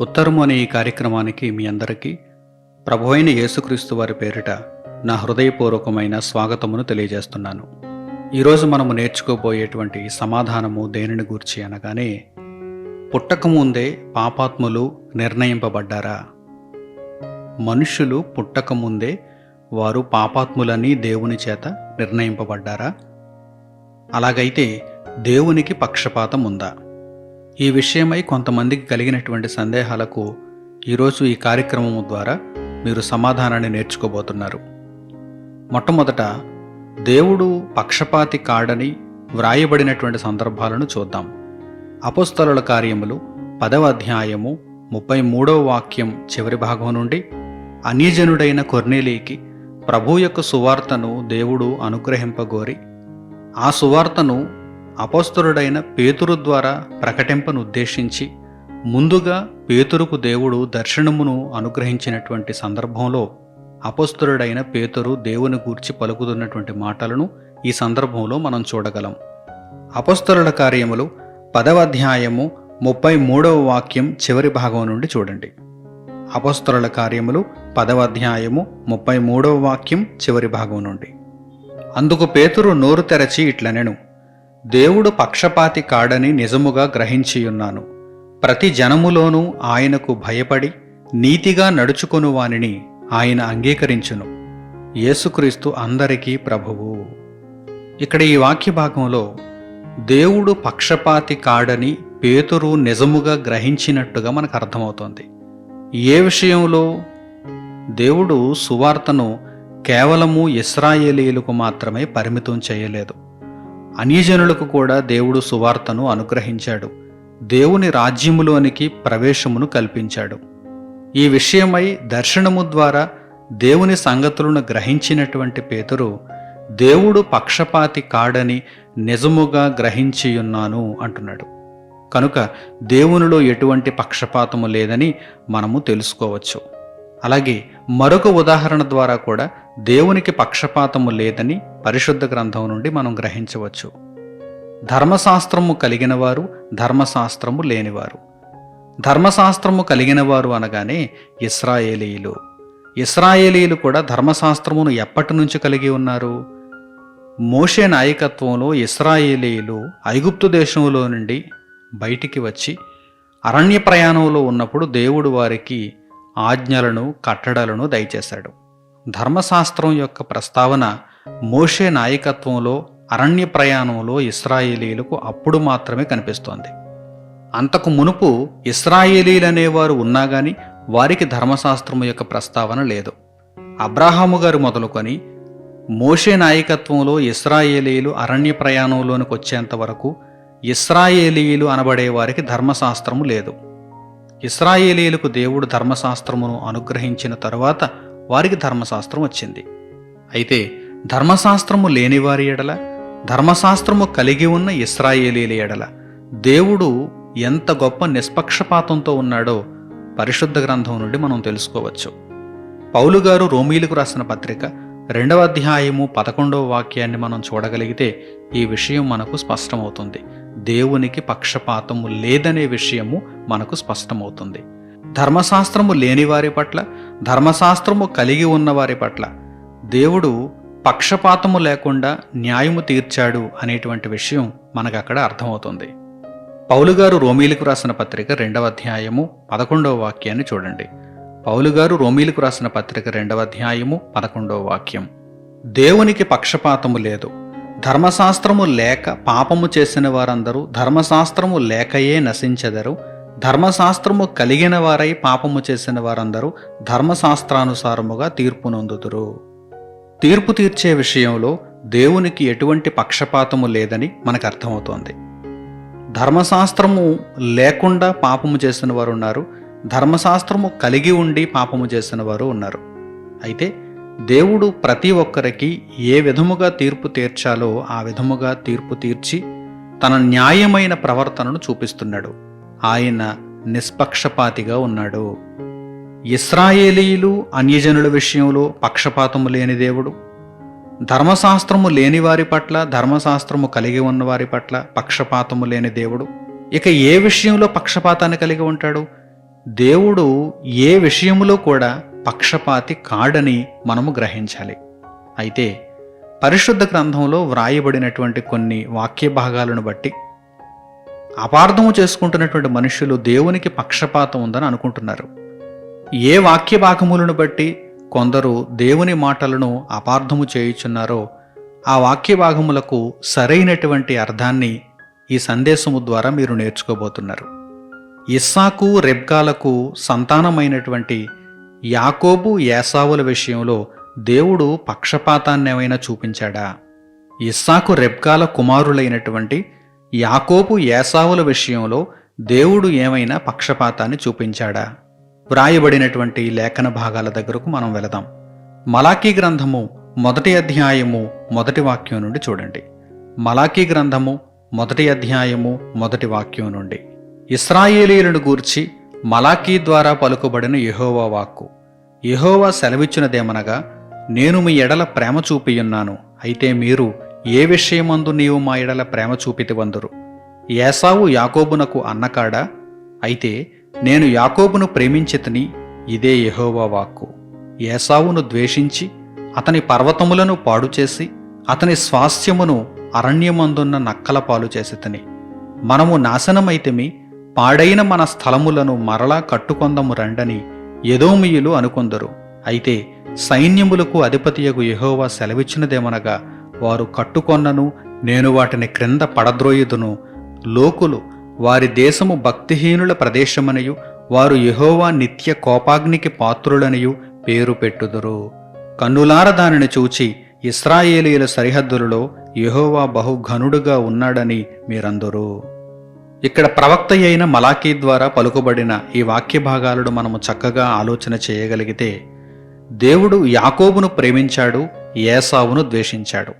ఉత్తరము అనే ఈ కార్యక్రమానికి మీ అందరికీ ప్రభు అయిన యేసుక్రీస్తు వారి పేరిట నా హృదయపూర్వకమైన స్వాగతమును తెలియజేస్తున్నాను. ఈరోజు మనము నేర్చుకోబోయేటువంటి సమాధానము దేనిని గూర్చి అనగానే పుట్టకముందే పాపాత్ములు నిర్ణయింపబడ్డారా? మనుష్యులు పుట్టకముందే వారు పాపాత్ములని దేవుని చేత నిర్ణయింపబడ్డారా? అలాగైతే దేవునికి పక్షపాతం ఉందా ఈ విషయమై కొంతమందికి కలిగినటువంటి సందేహాలకు ఈరోజు ఈ కార్యక్రమం ద్వారా మీరు సమాధానాన్ని నేర్చుకోబోతున్నారు. మొట్టమొదట దేవుడు పక్షపాతి కాడని వ్రాయబడినటువంటి సందర్భాలను చూద్దాం. అపోస్తలుల కార్యములు పదవ అధ్యాయము ముప్పై మూడవ వాక్యం చివరి భాగం నుండి అన్యజనుడైన కొర్నేలీకి ప్రభు యొక్క సువార్తను దేవుడు అనుగ్రహింపగోరి ఆ సువార్తను అపస్తురుడైన పేతురు ద్వారా ప్రకటింపను ఉద్దేశించి ముందుగా పేతురుకు దేవుడు దర్శనమును అనుగ్రహించినటువంటి సందర్భంలో అపస్తురుడైన పేతురు దేవుని గూర్చి పలుకుతున్నటువంటి మాటలను ఈ సందర్భంలో మనం చూడగలం. అపస్తురుల కార్యములు పదవ అధ్యాయము ముప్పై మూడవ వాక్యం చివరి భాగం నుండి చూడండి. అపస్తురుల కార్యములు పదవ అధ్యాయము ముప్పై మూడవ వాక్యం చివరి భాగం నుండి. అందుకు పేతురు నోరు తెరచి ఇట్లనెను దేవుడు పక్షపాతి కాడని నిజముగా గ్రహించియున్నాను. ప్రతి జనములోనూ ఆయనకు భయపడి నీతిగా నడుచుకొను వానిని ఆయన అంగీకరించును. యేసుక్రీస్తు అందరికీ ప్రభువు. ఇక్కడ ఈ వాక్య భాగంలో దేవుడు పక్షపాతి కాడని పేతురు నిజముగా గ్రహించినట్టుగా మనకు అర్థమవుతోంది. ఏ విషయంలో? దేవుడు సువార్తను కేవలము ఇస్రాయేలీలకు మాత్రమే పరిమితం చేయలేదు. అన్యజనులకు కూడా దేవుడు సువార్తను అనుగ్రహించాడు. దేవుని రాజ్యములోనికి ప్రవేశమును కల్పించాడు. ఈ విషయమై దర్శనము ద్వారా దేవుని సంగతులను గ్రహించినటువంటి పేతురు దేవుడు పక్షపాతి కాడని నిజముగా గ్రహించియున్నాను అంటున్నాడు. కనుక దేవునిలో ఎటువంటి పక్షపాతము లేదని మనము తెలుసుకోవచ్చు. అలాగే మరొక ఉదాహరణ ద్వారా కూడా దేవునికి పక్షపాతము లేదని పరిశుద్ధ గ్రంథం నుండి మనం గ్రహించవచ్చు. ధర్మశాస్త్రము కలిగిన వారు ధర్మశాస్త్రము లేనివారు. ధర్మశాస్త్రము కలిగిన వారు అనగానే ఇస్రాయేలీలు. ఇస్రాయేలీలు కూడా ధర్మశాస్త్రమును ఎప్పటి నుంచి కలిగి ఉన్నారు? మోషే నాయకత్వంలో ఇస్రాయేలీలు ఐగుప్తు దేశంలో నుండి బయటికి వచ్చి అరణ్య ప్రయాణంలో ఉన్నప్పుడు దేవుడు వారికి ఆజ్ఞలను కట్టడలను దయచేశాడు. ధర్మశాస్త్రం యొక్క ప్రస్తావన మోషే నాయకత్వంలో అరణ్య ప్రయాణంలో ఇస్రాయేలీలకు అప్పుడు మాత్రమే కనిపిస్తోంది. అంతకు మునుపు ఇస్రాయేలీలనేవారు ఉన్నా గాని వారికి ధర్మశాస్త్రము యొక్క ప్రస్తావన లేదు. అబ్రాహాము గారు మొదలుకొని మోషే నాయకత్వంలో ఇస్రాయేలీలు అరణ్య ప్రయాణంలోనికి వచ్చేంత వరకు ఇస్రాయేలీలు అనబడే వారికి ధర్మశాస్త్రము లేదు. ఇస్రాయేలీలకు దేవుడు ధర్మశాస్త్రమును అనుగ్రహించిన తరువాత వారికి ధర్మశాస్త్రం వచ్చింది. అయితే ధర్మశాస్త్రము లేనివారి ఎడల ధర్మశాస్త్రము కలిగి ఉన్న ఇస్రాయేలీల ఎడల దేవుడు ఎంత గొప్ప నిష్పక్షపాతంతో ఉన్నాడో పరిశుద్ధ గ్రంథం నుండి మనం తెలుసుకోవచ్చు. పౌలు గారు రోమీలకు రాసిన పత్రిక రెండవ అధ్యాయము పదకొండవ వాక్యాన్ని మనం చూడగలిగితే ఈ విషయం మనకు స్పష్టమవుతుంది. దేవునికి పక్షపాతము లేదనే విషయము మనకు స్పష్టమవుతుంది. ధర్మశాస్త్రము లేని వారి పట్ల ధర్మశాస్త్రము కలిగి ఉన్న వారి పట్ల దేవుడు పక్షపాతము లేకుండా న్యాయము తీర్చాడు అనేటువంటి విషయం మనకు అక్కడ అర్థమవుతుంది పౌలుగారు రోమీలకు రాసిన పత్రిక రెండవ అధ్యాయము పదకొండవ వాక్యాన్ని చూడండి. పౌలుగారు రోమీలకు రాసిన పత్రిక రెండవ అధ్యాయము పదకొండవ వాక్యం. దేవునికి పక్షపాతము లేదు. ధర్మశాస్త్రము లేక పాపము చేసిన వారందరూ ధర్మశాస్త్రము లేకయే నశించెదరు. ధర్మశాస్త్రము కలిగిన వారై పాపము చేసిన వారందరూ ధర్మశాస్త్రానుసారముగా తీర్పు నొందుదురు. తీర్పు తీర్చే విషయంలో దేవునికి ఎటువంటి పక్షపాతము లేదని మనకు అర్థమవుతోంది ధర్మశాస్త్రము లేకుండా పాపము చేసిన వారు ఉన్నారు. ధర్మశాస్త్రము కలిగి ఉండి పాపము చేసిన వారు ఉన్నారు. అయితే దేవుడు ప్రతి ఒక్కరికి ఏ విధముగా తీర్పు తీర్చాలో ఆ విధముగా తీర్పు తీర్చి తన న్యాయమైన ప్రవర్తనను చూపిస్తున్నాడు. ఆయన నిష్పక్షపాతిగా ఉన్నాడు. ఇస్రాయేలీలు అన్యజనుల విషయంలో పక్షపాతము లేని దేవుడు. ధర్మశాస్త్రము లేని వారి పట్ల ధర్మశాస్త్రము కలిగి ఉన్న వారి పట్ల పక్షపాతము లేని దేవుడు. ఇక ఏ విషయంలో పక్షపాతాన్ని కలిగి ఉంటాడు? దేవుడు ఏ విషయంలో కూడా పక్షపాతి కాడని మనము గ్రహించాలి. అయితే పరిశుద్ధ గ్రంథంలో వ్రాయబడినటువంటి కొన్ని వాక్య భాగాలను బట్టి అపార్థము చేసుకుంటున్నటువంటి మనుషులు దేవునికి పక్షపాతం ఉందని అనుకుంటున్నారు. ఏ వాక్య భాగములను బట్టి కొందరు దేవుని మాటలను అపార్థము చేయుచున్నారో ఆ వాక్య భాగములకు సరైనటువంటి అర్థాన్ని ఈ సందేశము ద్వారా మీరు నేర్చుకోబోతున్నారు. ఇస్సాకు రెబ్గాలకు సంతానమైనటువంటి యాకోబు యాసావుల విషయంలో దేవుడు పక్షపాతాన్ని ఏమైనా చూపించాడా? ఇస్సాకు రెబ్గాల కుమారులైనటువంటి యాకోబు యాసావుల విషయంలో దేవుడు ఏమైనా పక్షపాతాన్ని చూపించాడా? వ్రాయబడినటువంటి లేఖన భాగాల దగ్గరకు మనం వెళదాం. మలాఖీ గ్రంథము మొదటి అధ్యాయము మొదటి వాక్యం నుండి చూడండి. మలాకీ గ్రంథము మొదటి అధ్యాయము మొదటి వాక్యం నుండి. ఇస్రాయేలీలను గూర్చి మలాకీ ద్వారా పలుకుబడిన యహోవా వాక్కు. యహోవా సెలవిచ్చినదేమనగా నేను మీ ఎడల ప్రేమ చూపియున్నాను అయితే మీరు ఏ విషయమందు నీవు మా ఎడల ప్రేమ చూపితివందురు? ఏసావు యాకోబునకు అన్నకాడా? అయితే నేను యాకోబును ప్రేమించితని ఇదే యహోవా వాక్కు. ఏసావును ద్వేషించి అతని పర్వతములను పాడు చేసి అతని స్వాస్థ్యమును అరణ్యమందున్న నక్కల పాలు చేసితని. మనము నాశనమైతిమి పాడైన మన స్థలములను మరలా కట్టుకొందము రండని ఎదోమియులు అనుకొందరు. అయితే సైన్యములకు అధిపతియగు యహోవా సెలవిచ్చినదేమనగా వారు కట్టుకొన్నను నేను వాటిని క్రింద పడద్రోయుదును. లోకులు వారి దేశము భక్తిహీనుల ప్రదేశమనియు వారు యహోవా నిత్య కోపాగ్నికి పాత్రులనియు పేరు పెట్టుదురు. కన్నులార దానిని చూచి ఇస్రాయేలీల సరిహద్దులలో యహోవా బహుఘనుడుగా ఉన్నాడని మీరందరూ. ఇక్కడ ప్రవక్త అయిన మలాఖీ ద్వారా పలుకుబడిన ఈ వాక్య భాగాలను మనము చక్కగా ఆలోచన చేయగలిగితే దేవుడు యాకోబును ప్రేమించాడు ఏసావును ద్వేషించాడు.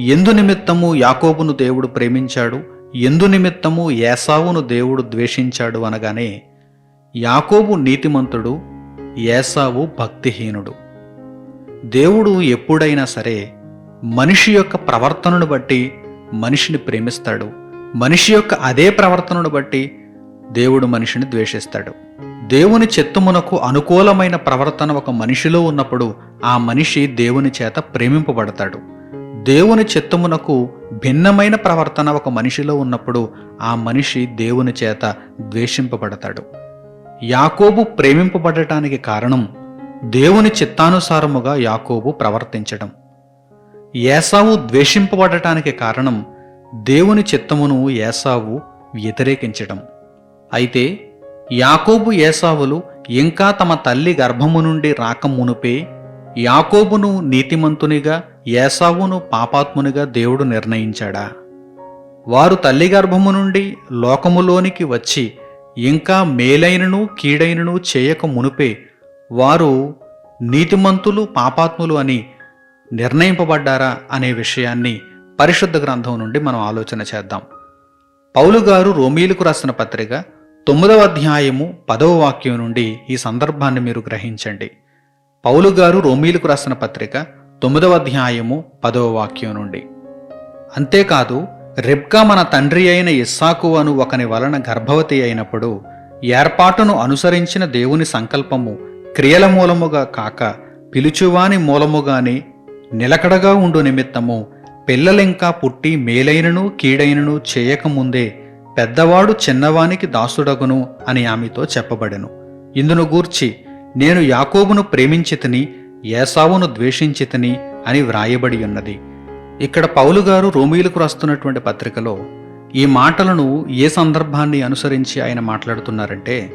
ఎందు నిమిత్తము యాకోబును దేవుడు ప్రేమించాడు ఎందు నిమిత్తము ఏసావును దేవుడు ద్వేషించాడు అనగానే యాకోబు నీతిమంతుడు ఏసావు భక్తిహీనుడు. దేవుడు ఎప్పుడైనా సరే మనిషి యొక్క ప్రవర్తనను బట్టి మనిషిని ప్రేమిస్తాడు. మనిషి యొక్క అదే ప్రవర్తనను బట్టి దేవుడు మనిషిని ద్వేషిస్తాడు. దేవుని చిత్తమునకు అనుకూలమైన ప్రవర్తన ఒక మనిషిలో ఉన్నప్పుడు ఆ మనిషి దేవుని చేత ప్రేమింపబడతాడు. దేవుని చిత్తమునకు భిన్నమైన ప్రవర్తన ఒక మనిషిలో ఉన్నప్పుడు ఆ మనిషి దేవుని చేత ద్వేషింపబడతాడు. యాకోబు ప్రేమింపబడటానికి కారణం దేవుని చిత్తానుసారముగా యాకోబు ప్రవర్తించడం. ఏసావు ద్వేషింపబడటానికి కారణం దేవుని చిత్తమును ఏసావు వ్యతిరేకించడం. అయితే యాకోబు ఏసావులు ఇంకా తమ తల్లి గర్భము నుండి రాకమునుపే యాకోబును నీతిమంతునిగా ఏసావును పాపాత్మునిగా దేవుడు నిర్ణయించాడా? వారు తల్లి గర్భము నుండి లోకములోనికి వచ్చి ఇంకా మేలైనను కీడైనను చేయక మునుపే వారు నీతిమంతులు పాపాత్ములు అని నిర్ణయింపబడ్డారా అనే విషయాన్ని పరిశుద్ధ గ్రంథం నుండి మనం ఆలోచన చేద్దాం. పౌలు గారు రోమీలకు రాసిన పత్రిక తొమ్మిదవ అధ్యాయము పదవ వాక్యం నుండి ఈ సందర్భాన్ని మీరు గ్రహించండి. పౌలు గారు రోమీలకు రాసిన పత్రిక తొమ్మిదవ అధ్యాయము పదవ వాక్యం నుండి. అంతేకాదు రిబ్కా మన తండ్రి అయిన ఇస్సాకు అను ఒకని వలన గర్భవతి అయినప్పుడు ఏర్పాటును అనుసరించిన దేవుని సంకల్పము క్రియల మూలముగా కాక పిలుచువాని మూలముగానే నిలకడగా ఉండు నిమిత్తము పిల్లలింకా పుట్టి మేలైనను కీడైనను చేయకముందే పెద్దవాడు చిన్నవానికి దాసుడగును అని ఆమెతో చెప్పబడెను. ఇందును గూర్చి నేను యాకోబును ప్రేమించితిని ఏసావును ద్వేషించితిని అని వ్రాయబడి ఉన్నది. ఇక్కడ పౌలుగారు రోమిలకు రోమీలకు రాస్తున్నటువంటి పత్రికలో ఈ మాటలను ఏ సందర్భాన్ని అనుసరించి ఆయన మాట్లాడుతున్నారంటే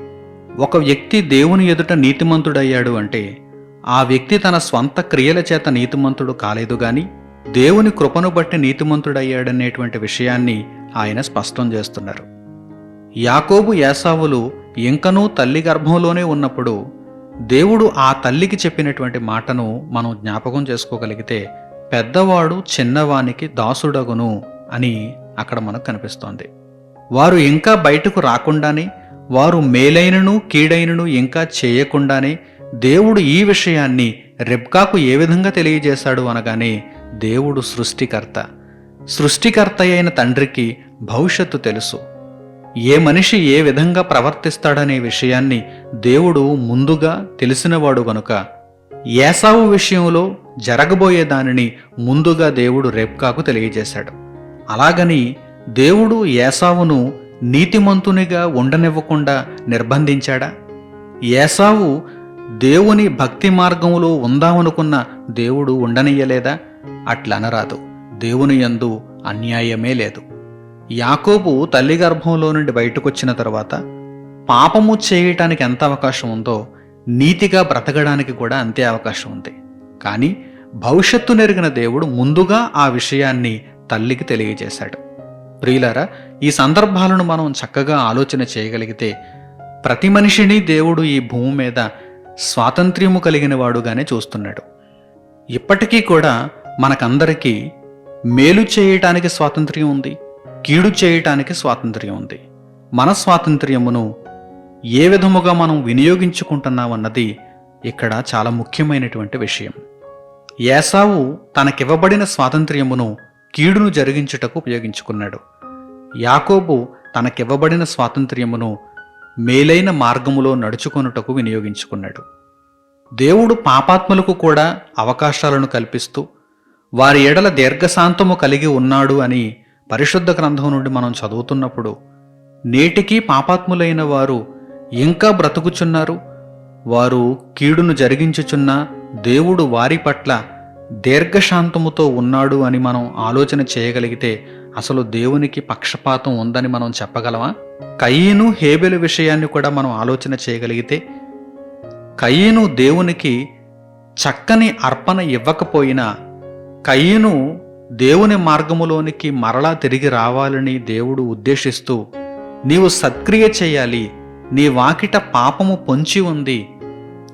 ఒక వ్యక్తి దేవుని ఎదుట నీతిమంతుడయ్యాడు అంటే ఆ వ్యక్తి తన స్వంత క్రియల చేత నీతిమంతుడు కాలేదు గాని దేవుని కృపను బట్టి నీతిమంతుడయ్యాడనేటువంటి విషయాన్ని ఆయన స్పష్టం చేస్తున్నారు. యాకోబు యాసావులు ఇంకనూ తల్లి గర్భంలోనే ఉన్నప్పుడు దేవుడు ఆ తల్లికి చెప్పినటువంటి మాటను మనం జ్ఞాపకం చేసుకోగలిగితే పెద్దవాడు చిన్నవానికి దాసుడగును అని అక్కడ మనకు కనిపిస్తోంది. వారు ఇంకా బయటకు రాకుండానే వారు మేలైనను కీడైనను ఇంకా చేయకుండానే దేవుడు ఈ విషయాన్ని రెబ్కాకు ఏ విధంగా తెలియజేశాడు అనగానే దేవుడు సృష్టికర్త. సృష్టికర్త అయిన తండ్రికి భవిష్యత్తు తెలుసు. ఏ మనిషి ఏ విధంగా ప్రవర్తిస్తాడనే విషయాన్ని దేవుడు ముందుగా తెలిసినవాడు గనుక ఏసావు విషయంలో జరగబోయే దానిని ముందుగా దేవుడు రేప్కాకు తెలియజేశాడు. అలాగని దేవుడు ఏసావును నీతిమంతునిగా ఉండనివ్వకుండా నిర్బంధించాడా? ఏసావు దేవుని భక్తి మార్గంలో ఉందామనుకున్న దేవుడు ఉండనియ్యలేదా అట్లనరాదు. దేవుని యందు అన్యాయమే లేదు. యాకోబు తల్లి గర్భంలో నుండి బయటకొచ్చిన తర్వాత పాపము చేయటానికి ఎంత అవకాశం ఉందో నీతిగా బ్రతకడానికి కూడా అంతే అవకాశం ఉంది. కానీ భవిష్యత్తు నెరిగిన దేవుడు ముందుగా ఆ విషయాన్ని తల్లికి తెలియజేశాడు. ప్రియులారా ఈ సందర్భాలను మనం చక్కగా ఆలోచన చేయగలిగితే ప్రతి మనిషిని దేవుడు ఈ భూమి మీద స్వాతంత్ర్యము కలిగిన వాడుగానే చూస్తున్నాడు. ఇప్పటికీ కూడా మనకందరికీ మేలు చేయటానికి స్వాతంత్ర్యం ఉంది. కీడు చేయటానికి స్వాతంత్ర్యం ఉంది. మన స్వాతంత్ర్యమును ఏ విధముగా మనం వినియోగించుకుంటున్నామన్నది ఇక్కడ చాలా ముఖ్యమైనటువంటి విషయం. ఏసావు తనకివ్వబడిన స్వాతంత్ర్యమును కీడును జరిగించుటకు ఉపయోగించుకున్నాడు. యాకోబు తనకివ్వబడిన స్వాతంత్ర్యమును మేలైన మార్గములో నడుచుకొనుటకు వినియోగించుకున్నాడు. దేవుడు పాపాత్ములకు కూడా అవకాశాలను కల్పిస్తూ వారి ఎడల దీర్ఘశాంతము కలిగి ఉన్నాడు అని పరిశుద్ధ గ్రంథం నుండి మనం చదువుతున్నప్పుడు నేటికి పాపాత్ములైన వారు ఇంకా బ్రతుకుచున్నారు. వారు కీడును జరిగించుచున్న దేవుడు వారి పట్ల దీర్ఘశాంతముతో ఉన్నాడు అని మనం ఆలోచన చేయగలిగితే అసలు దేవునికి పక్షపాతం ఉందని మనం చెప్పగలమా? కయ్యను హేబెల విషయాన్ని కూడా మనం ఆలోచన చేయగలిగితే కయ్యను దేవునికి చక్కని అర్పణ ఇవ్వకపోయినా కయ్యను దేవుని మార్గములోనికి మరలా తిరిగి రావాలని దేవుడు ఉద్దేశిస్తూ నీవు సత్క్రియ చేయాలి నీ వాకిట పాపము పొంచి ఉంది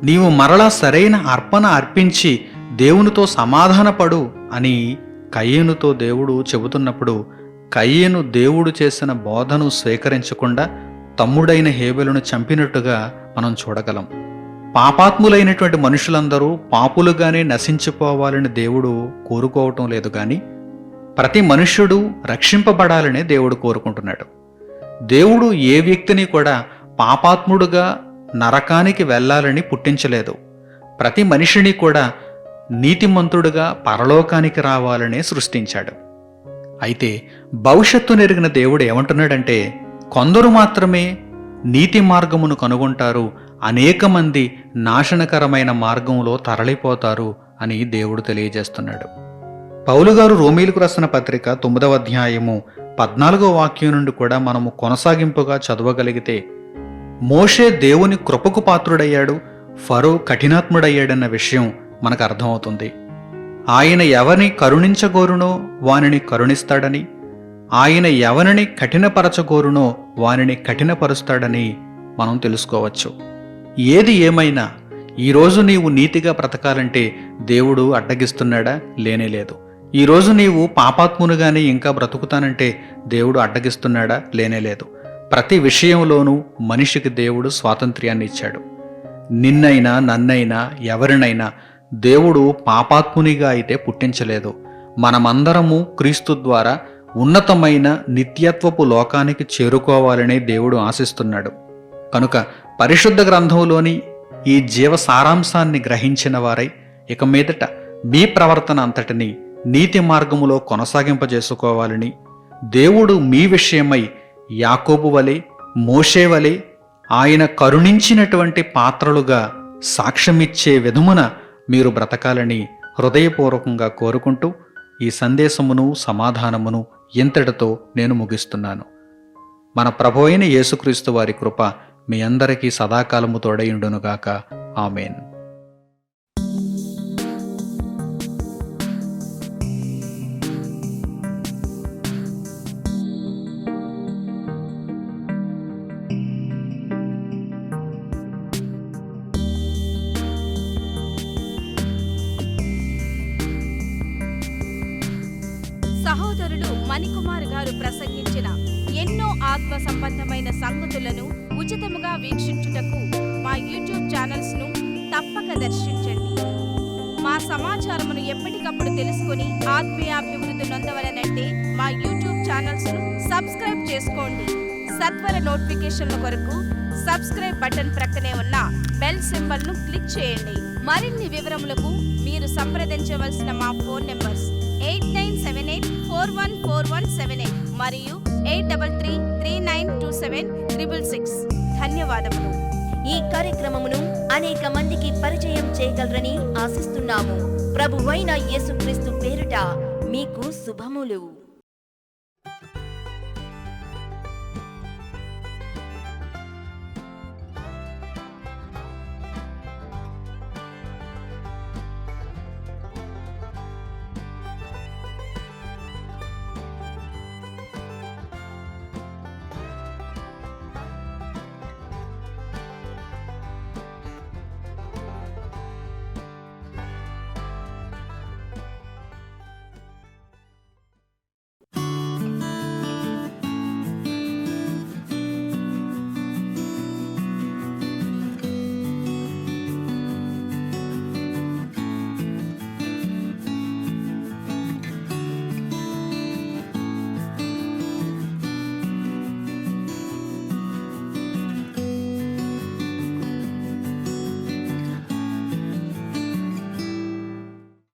నీవు మరలా సరైన అర్పణ అర్పించి దేవునితో సమాధానపడు అని కయ్యనుతో దేవుడు చెబుతున్నప్పుడు కయ్యను దేవుడు చేసిన బోధను స్వీకరించకుండా తమ్ముడైన హేబెలను చంపినట్టుగా మనం చూడగలం. పాపాత్ములైనటువంటి మనుషులందరూ పాపులుగానే నశించిపోవాలని దేవుడు కోరుకోవటం లేదు కానీ ప్రతి మనుష్యుడు రక్షింపబడాలనే దేవుడు కోరుకుంటున్నాడు. దేవుడు ఏ వ్యక్తిని కూడా పాపాత్ముడుగా నరకానికి వెళ్ళాలని పుట్టించలేదు. ప్రతి మనిషిని కూడా నీతిమంతుడుగా పరలోకానికి రావాలనే సృష్టించాడు. అయితే భవిష్యత్తు నెరిగిన దేవుడు ఏమంటున్నాడంటే కొందరు మాత్రమే నీతి మార్గమును కనుగొంటారు అనేక మంది నాశనకరమైన మార్గంలో తరలిపోతారు అని దేవుడు తెలియజేస్తున్నాడు. పౌలుగారు రోమీలకు రాసిన పత్రిక తొమ్మిదవ అధ్యాయము పద్నాలుగో వాక్యం నుండి కూడా మనము కొనసాగింపుగా చదవగలిగితే మోషే దేవుని కృపకు పాత్రుడయ్యాడు ఫరో కఠినాత్ముడయ్యాడన్న విషయం మనకు అర్థమవుతుంది. ఆయన ఎవరిని కరుణించగోరునో వానిని కరుణిస్తాడని ఆయన ఎవరిని కఠినపరచగోరునో వానిని కఠినపరుస్తాడని మనం తెలుసుకోవచ్చు. ఏది ఏమైనా ఈరోజు నీవు నీతిగా బ్రతకాలంటే దేవుడు అడ్డగిస్తున్నాడా? లేనేలేదు ఈరోజు నీవు పాపాత్మునుగానే ఇంకా బ్రతుకుతానంటే దేవుడు అడ్డగిస్తున్నాడా? లేనేలేదు ప్రతి విషయంలోనూ మనిషికి దేవుడు స్వాతంత్ర్యాన్ని ఇచ్చాడు. నిన్నైనా నన్నైనా ఎవరినైనా దేవుడు పాపాత్మునిగా అయితే పుట్టించలేదు. మనమందరము క్రీస్తు ద్వారా ఉన్నతమైన నిత్యత్వపు లోకానికి చేరుకోవాలనే దేవుడు ఆశిస్తున్నాడు. కనుక పరిశుద్ధ గ్రంథంలోని ఈ జీవ సారాంశాన్ని గ్రహించిన వారై ఇక మీదట మీ ప్రవర్తన అంతటిని నీతి మార్గములో కొనసాగింపజేసుకోవాలని దేవుడు మీ విషయమై యాకోబు వలె మోషే వలె ఆయన కరుణించినటువంటి పాత్రలుగా సాక్ష్యమిచ్చే విధమున మీరు బ్రతకాలని హృదయపూర్వకంగా కోరుకుంటూ ఈ సందేశమును సమాధానమును ఇంతటితో నేను ముగిస్తున్నాను. మన ప్రభు అయిన యేసుక్రీస్తు వారి కృప మీ అందరికీ సదాకాలము తోడయుండునుగాక. ఆమెన్. వీక్షించుటకు మా యూట్యూబ్ ఛానల్స్ను తప్పక దర్శించండి. మా సమాచారమును ఎప్పటికప్పుడు తెలుసుకుని ఆత్మీయాభివృద్ధి నొందవలనంటే మా యూట్యూబ్ ఛానల్స్ను సబ్స్క్రైబ్ చేసుకోండి. సత్వర నోటిఫికేషన్ల కొరకు సబ్స్క్రైబ్ బటన్ ప్రక్కనే ఉన్న బెల్ సింబల్ను క్లిక్ చేయండి. మరిన్ని వివరములకు మీరు సంప్రదించవలసిన మా phone numbers eight nine seven eight four one four one seven eight మరియు eight double three three nine two seven triple six ధన్యవాదములు. ఈ కార్యక్రమమును అనేక మందికి పరిచయం చేయగలరని ఆశిస్తున్నాము. ప్రభువైన యేసుక్రీస్తు పేరుట మీకు శుభములు.